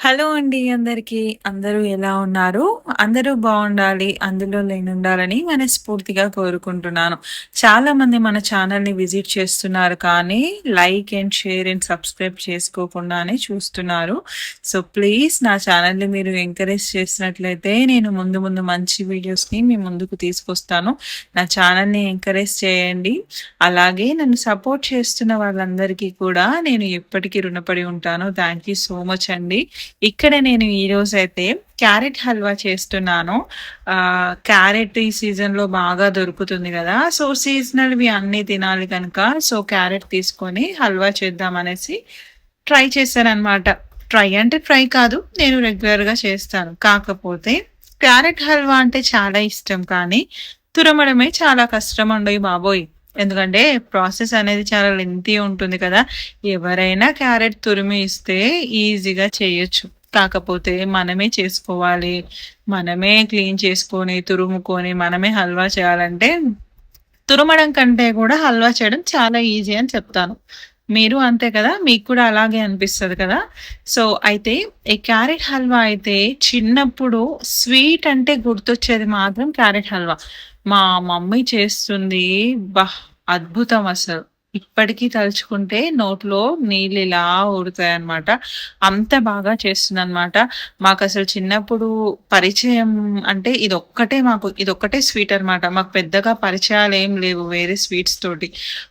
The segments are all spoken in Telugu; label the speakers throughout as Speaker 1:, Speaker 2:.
Speaker 1: హలో అండి అందరికీ. అందరూ ఎలా ఉన్నారు? అందరూ బాగుండాలి అందులో ఉండాలని మనస్ఫూర్తిగా కోరుకుంటున్నాను. చాలామంది మన ఛానల్‌ని విజిట్ చేస్తున్నారు కానీ, like and share and subscribe చేసుకోకుండానే చూస్తున్నారు. సో, ప్లీజ్ నా ఛానల్‌ని మీరు ఎంకరేజ్ చేసినట్లయితే నేను ముందు ముందు మంచి వీడియోస్‌ని మీ ముందుకు తీసుకొస్తాను. నా ఛానల్‌ని ఎంకరేజ్ చేయండి. అలాగే నన్ను సపోర్ట్ చేస్తున్న వాళ్ళందరికీ కూడా నేను ఎప్పటికీ రుణపడి ఉంటాను. థ్యాంక్ యూ సో మచ్ అండి. ఇక్కడ నేను ఈరోజైతే క్యారెట్ హల్వా చేస్తున్నాను. క్యారెట్ ఈ సీజన్‌లో బాగా దొరుకుతుంది కదా సో, సీజనల్‌వి అన్నీ తినాలి కనుక, సో, క్యారెట్ తీసుకొని హల్వా చేద్దామనేసి ట్రై చేశారనమాట ట్రై అంటే ట్రై కాదు. నేను రెగ్యులర్‌గా చేస్తాను. కాకపోతే క్యారెట్ హల్వా అంటే చాలా ఇష్టం కానీ, తురమడమే చాలా కష్టం అండి బాబోయ్! ఎందుకంటే ప్రాసెస్ అనేది చాలా లెంతీ ఉంటుంది కదా! ఎవరైనా క్యారెట్ తురిమి ఇస్తే ఈజీగా చేయొచ్చు. కాకపోతే మనమే చేసుకోవాలి. మనమే క్లీన్ చేసుకొని, తురుముకొని, మనమే హల్వా చేయాలంటే, తురమడం కంటే కూడా హల్వా చేయడం చాలా ఈజీ అని చెప్తాను. మీరు అంతే కదా! మీకు కూడా అలాగే అనిపిస్తుంది కదా! సో, అయితే ఈ క్యారెట్ హల్వా అయితే చిన్నప్పుడు స్వీట్ అంటే గుర్తొచ్చేది మాత్రం క్యారెట్ హల్వా. మా మమ్మీ చేస్తుంది బహ్ అద్భుతం అసలు. ఇప్పటికీ తలుచుకుంటే నోట్లో నీళ్ళు ఇలా ఊరుతాయి అనమాట అంత బాగా చేస్తుందనమాట మాకు అసలు చిన్నప్పుడు పరిచయం అంటే ఇదొక్కటే మాకు ఇది ఒక్కటే స్వీట్ అనమాట. మాకు పెద్దగా పరిచయాలు ఏం లేవు వేరే స్వీట్స్ తోటి.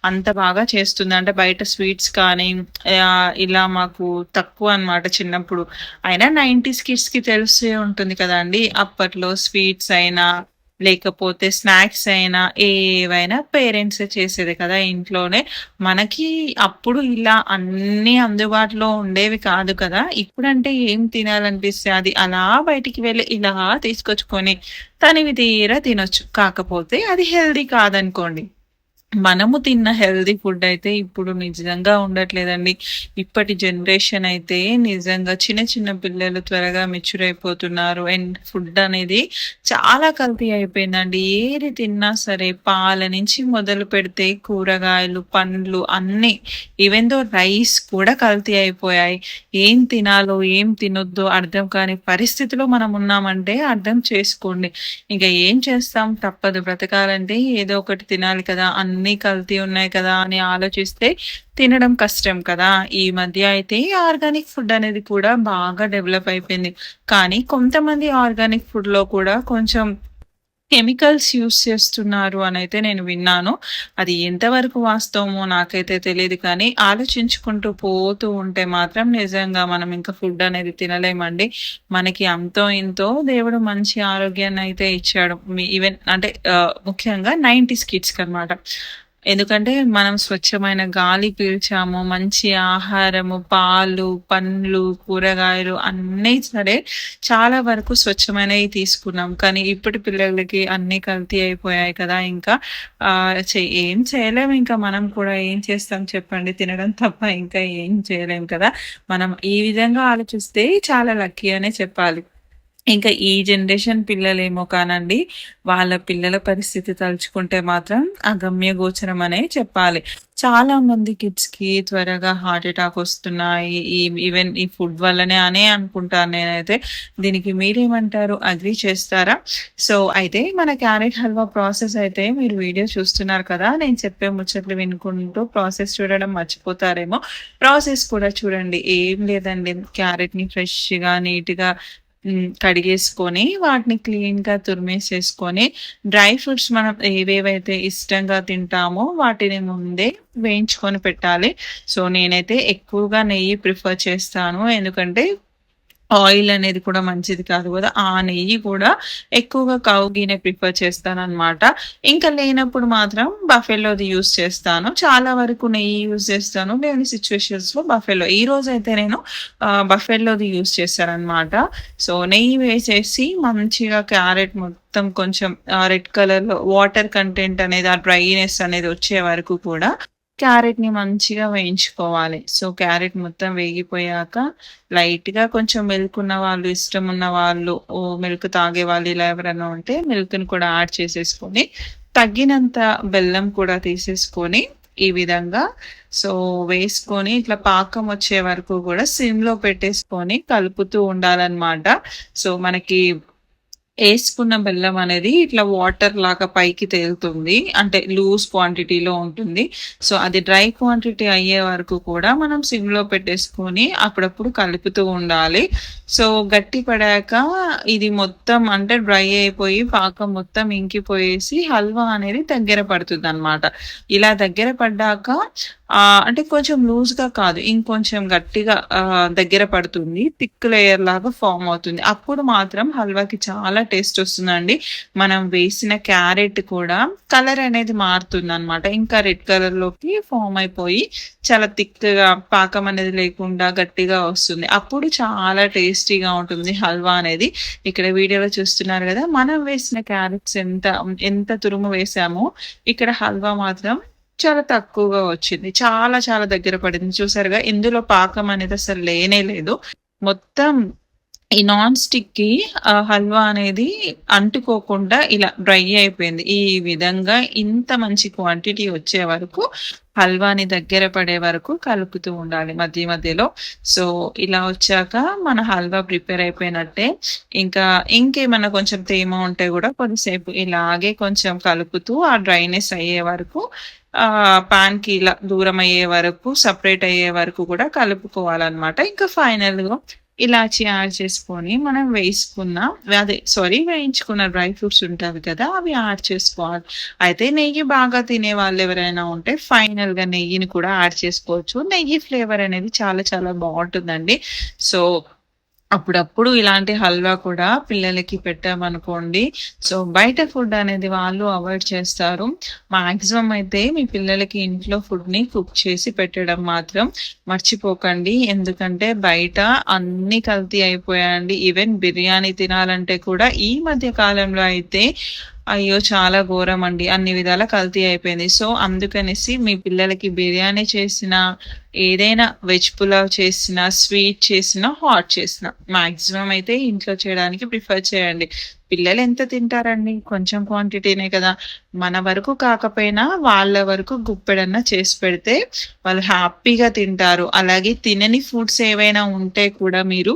Speaker 1: అంత బాగా చేస్తుంది. అంటే బయట స్వీట్స్ కానీ ఇలా మాకు తక్కువ అనమాట చిన్నప్పుడు. అయినా నైంటీస్ కిడ్స్కి తెలిసే ఉంటుంది కదండీ! అప్పట్లో స్వీట్స్ అయినా, లేకపోతే స్నాక్స్ అయినా, ఏవైనా పేరెంట్సే చేసేది కదా ఇంట్లోనే. మనకి అప్పుడు ఇలా అన్నీ అందుబాటులో ఉండేవి కాదు కదా! ఇప్పుడంటే ఏం తినాలనిపిస్తే అది అలా బయటికి వెళ్ళి ఇలా తీసుకొచ్చుకొని తనివి తీరా తినొచ్చు. కాకపోతే అది హెల్దీ కాదనుకోండి. మనము తిన్న హెల్తీ ఫుడ్ అయితే ఇప్పుడు నిజంగా ఉండట్లేదండి. ఇప్పటి జనరేషన్ అయితే నిజంగా చిన్న చిన్న పిల్లలు త్వరగా మెచ్యూర్ అయిపోతున్నారు. అండ్ ఫుడ్ అనేది చాలా కల్తీ అయిపోయిందండి. ఏది తిన్నా సరే పాల నుంచి మొదలు పెడితే కూరగాయలు, పండ్లు అన్నీ ఈవెన్ దో రైస్ కూడా కల్తీ అయిపోయాయి. ఏం తినాలో, ఏం తినొద్దో అర్థం కాని పరిస్థితిలో మనం ఉన్నామంటే అర్థం చేసుకోండి. ఇంకా ఏం చేస్తాం తప్పదు. బ్రతకాలంటే ఏదో ఒకటి తినాలి కదా! అన్న కల్తీ ఉన్నాయి కదా! అని ఆలోచిస్తే తినడం కష్టం కదా! ఈ మధ్య అయితే ఆర్గానిక్ ఫుడ్ అనేది కూడా బాగా డెవలప్ అయిపోయింది. కానీ కొంతమంది ఆర్గానిక్ ఫుడ్‌లో కూడా కొంచెం కెమికల్స్ యూస్ చేస్తున్నారు అని అయితే నేను విన్నాను. అది ఎంతవరకు వాస్తవమో నాకైతే తెలియదు కానీ, ఆలోచించుకుంటూ పోతూ ఉంటే మాత్రం నిజంగా మనం ఇంకా ఫుడ్ అనేది తినలేమండి. మనకి అంతో ఇంతో దేవుడు మంచి ఆరోగ్యాన్ని అయితే ఇచ్చాడు. ఈవెన్ అంటే ముఖ్యంగా నైంటీస్ కిడ్స్కి అనమాట ఎందుకంటే మనం స్వచ్ఛమైన గాలి పీల్చాము. మంచి ఆహారము, పాలు, పండ్లు, కూరగాయలు అన్నీ సరే చాలా వరకు స్వచ్ఛమైనవి తీసుకున్నాం. కానీ ఇప్పటి పిల్లలకి అన్నీ కల్తీ అయిపోయాయి కదా! ఇంకా ఆహ్, ఏం చేయలేము ఇంకా మనం కూడా ఏం చేస్తాం చెప్పండి. తినడం తప్ప ఇంకా ఏం చేయలేం కదా! మనం ఈ విధంగా ఆలోచిస్తే చాలా లక్కీ అనే చెప్పాలి. ఇంకా ఈ జనరేషన్ పిల్లలేమో కానండి, వాళ్ళ పిల్లల పరిస్థితి తలుచుకుంటే మాత్రం అగమ్య గోచరం అనే చెప్పాలి. చాలా మంది కిడ్స్‌కి త్వరగా హార్ట్ అటాక్ వస్తున్నాయి. ఈ ఈవెన్ ఈ ఫుడ్ వల్లనే అనే అనుకుంటాను నేనైతే. దీనికి మీరేమంటారు? అగ్రి చేస్తారా? సో, అయితే మన క్యారెట్ హల్వా ప్రాసెస్ అయితే మీరు వీడియో చూస్తున్నారు కదా! నేను చెప్పే ముచ్చట్లు వినుకుంటూ ప్రాసెస్ చూడడం మర్చిపోతారేమో. ప్రాసెస్ కూడా చూడండి. ఏం లేదండి. క్యారెట్‌ని ఫ్రెష్‌గా, నీట్‌గా కడిగేసుకొని, వాటిని క్లీన్‌గా తురిమేసేసుకొని, డ్రై ఫ్రూట్స్ మనం ఏవేవైతే ఇష్టంగా తింటామో వాటిని ముందే వేయించుకొని పెట్టాలి. సో, నేనైతే ఎక్కువగా నెయ్యి ప్రిఫర్ చేస్తాను. ఎందుకంటే ఆయిల్ అనేది కూడా మంచిది కాదు కదా! ఆ నెయ్యి కూడా ఎక్కువగా కౌ ఘీనే ప్రిఫర్ చేస్తాననమాట. ఇంకా లేనప్పుడు మాత్రం బఫెలోది యూస్ చేస్తాను. చాలా వరకు నెయ్యి యూజ్ చేస్తాను. లేని సిట్యుయేషన్స్‌లో బఫెలో. ఈ రోజు అయితే నేను ఆహ్, బఫెలోది యూజ్ అనమాట సో, నెయ్యి వేసేసి మంచిగా క్యారెట్ మొత్తం కొంచెం రెడ్ రెడ్ కలర్‌లో వాటర్ కంటెంట్ అనేది ఆ డ్రైనెస్ అనేది వచ్చే వరకు కూడా క్యారెట్‌ని మంచిగా వేయించుకోవాలి. సో, క్యారెట్ మొత్తం వేగిపోయాక లైట్‌గా కొంచెం మిల్క్ ఉన్న వాళ్ళు, ఇష్టం ఉన్న వాళ్ళు ఓహ్! మిల్క్ తాగేవాళ్ళు ఇలా ఎవరైనా ఉంటే మిల్క్‌ని కూడా యాడ్ చేసేసుకొని, తగినంత బెల్లం కూడా తీసేసుకొని ఈ విధంగా సో వేసుకొని ఇట్లా పాకం వచ్చే వరకు కూడా సిమ్‌లో పెట్టేసుకొని కలుపుతూ ఉండాలన్నమాట. సో మనకి వేసుకున్న బెల్లం అనేది ఇట్లా వాటర్ లాగా పైకి తేలుతుంది. అంటే లూజ్ క్వాంటిటీలో ఉంటుంది. సో అది డ్రై క్వాంటిటీ అయ్యే వరకు కూడా మనం సిమ్‌లో పెట్టేసుకొని అప్పుడప్పుడు కలుపుతూ ఉండాలి. సో గట్టి పడాక ఇది మొత్తం అంటే డ్రై అయిపోయి పాకం మొత్తం ఇంకిపోయేసి హల్వా అనేది దగ్గర పడుతుంది అనమాట ఇలా దగ్గర పడ్డాక అంటే కొంచెం లూజ్‌గా కాదు. ఇంకొంచెం గట్టిగా దగ్గర పడుతుంది. థిక్ లేయర్ లాగా ఫామ్ అవుతుంది. అప్పుడు మాత్రం హల్వాకి చాలా టేస్ట్ వస్తుందండి. మనం వేసిన క్యారెట్ కూడా కలర్ అనేది మారుతుంది అనమాట ఇంకా రెడ్ కలర్లోకి ఫామ్ అయిపోయి చాలా థిక్‌గా పాకం అనేది లేకుండా గట్టిగా వస్తుంది. అప్పుడు చాలా టేస్టీగా ఉంటుంది హల్వా అనేది. ఇక్కడ వీడియోలో చూస్తున్నారు కదా మనం వేసిన క్యారెట్స్ ఎంత ఎంత తురుము వేసామో ఇక్కడ హల్వా మాత్రం చాలా తక్కువగా వచ్చింది. చాలా చాలా దగ్గర పడింది. చూసారుగా ఇందులో పాకం అనేది అసలు లేనే లేదు. మొత్తం ఈ నాన్ స్టిక్‌కి హల్వా అనేది అంటుకోకుండా ఇలా డ్రై అయిపోయింది. ఈ విధంగా ఇంత మంచి క్వాంటిటీ వచ్చే వరకు హల్వాని దగ్గర పడే వరకు కలుపుతూ ఉండాలి మధ్య మధ్యలో. సో ఇలా వచ్చాక మన హల్వా ప్రిపేర్ అయిపోయినట్టే. ఇంకా ఇంకేమైనా కొంచెం తేమ ఉంటే కూడా కొద్దిసేపు ఇలాగే కొంచెం కలుపుతూ ఆ డ్రైనెస్ అయ్యే వరకు ఆహ్, పాన్‌కి ఇలా దూరం అయ్యే వరకు సపరేట్ అయ్యే వరకు కూడా కలుపుకోవాలన్నమాట. ఇంకా ఫైనల్‌గా ఇలాచి యాడ్ చేసుకొని మనం వేసుకున్న అదే సారీ వేయించుకున్న డ్రై ఫ్రూట్స్ ఉంటాయి కదా! అవి యాడ్ చేసుకోవాలి. అయితే నెయ్యి బాగా తినే వాళ్ళు ఎవరైనా ఉంటే ఫైనల్‌గా నెయ్యిని కూడా యాడ్ చేసుకోవచ్చు. నెయ్యి ఫ్లేవర్ అనేది చాలా చాలా బాగుంటుందండి సో అప్పుడప్పుడు ఇలాంటి హల్వా కూడా పిల్లలకి పెట్టామనుకోండి. సో బయట ఫుడ్ అనేది వాళ్ళు అవాయిడ్ చేస్తారు. మాక్సిమం అయితే మీ పిల్లలకి ఇంట్లో ఫుడ్‌ని కుక్ చేసి పెట్టడం మాత్రం మర్చిపోకండి. ఎందుకంటే బయట అన్ని కల్తీ అయిపోయాయండి. ఈవెన్ బిర్యానీ తినాలంటే కూడా ఈ మధ్య కాలంలో అయితే అయ్యో! చాలా ఘోరం అండి అన్ని విధాలా కల్తీ అయిపోయింది. సో అందుకనేసి మీ పిల్లలకి బిర్యానీ చేసినా, ఏదైనా వెజ్ పులావ్ చేసినా, స్వీట్ చేసినా, హాట్ చేసినా మాక్సిమం అయితే ఇంట్లో చేయడానికి ప్రిఫర్ చేయండి. పిల్లలు ఎంత తింటారండి? కొంచెం క్వాంటిటీనే కదా! మన వరకు కాకపోయినా వాళ్ళ వరకు గుప్పెడన్నా చేసి పెడితే వాళ్ళు హ్యాపీగా తింటారు. అలాగే తినని ఫుడ్స్ ఏవైనా ఉంటే కూడా మీరు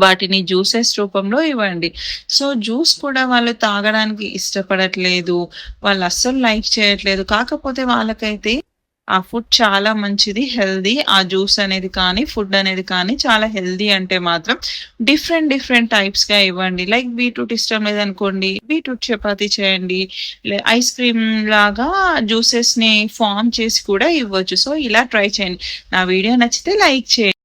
Speaker 1: వాటిని జ్యూసెస్ రూపంలో ఇవ్వండి. సో జ్యూస్ కూడా వాళ్ళు తాగడానికి ఇష్టపడట్లేదు. వాళ్ళు అస్సలు లైక్ చేయట్లేదు. కాకపోతే వాళ్ళకైతే ఆ ఫుడ్ చాలా మంచిది. హెల్దీ ఆ జ్యూస్ అనేది కానీ, ఫుడ్ అనేది కానీ చాలా హెల్దీ అంటే మాత్రం డిఫరెంట్ డిఫరెంట్ టైప్స్‌గా ఇవ్వండి. లైక్ బీట్రూట్ ఇష్టం లేదనుకోండి, బీట్రూట్ చపాతి చేయండి. లే ఐస్ క్రీమ్ లాగా జ్యూసెస్‌ని ఫామ్ చేసి కూడా ఇవ్వచ్చు. సో ఇలా ట్రై చేయండి. నా వీడియో నచ్చితే లైక్ చేయండి.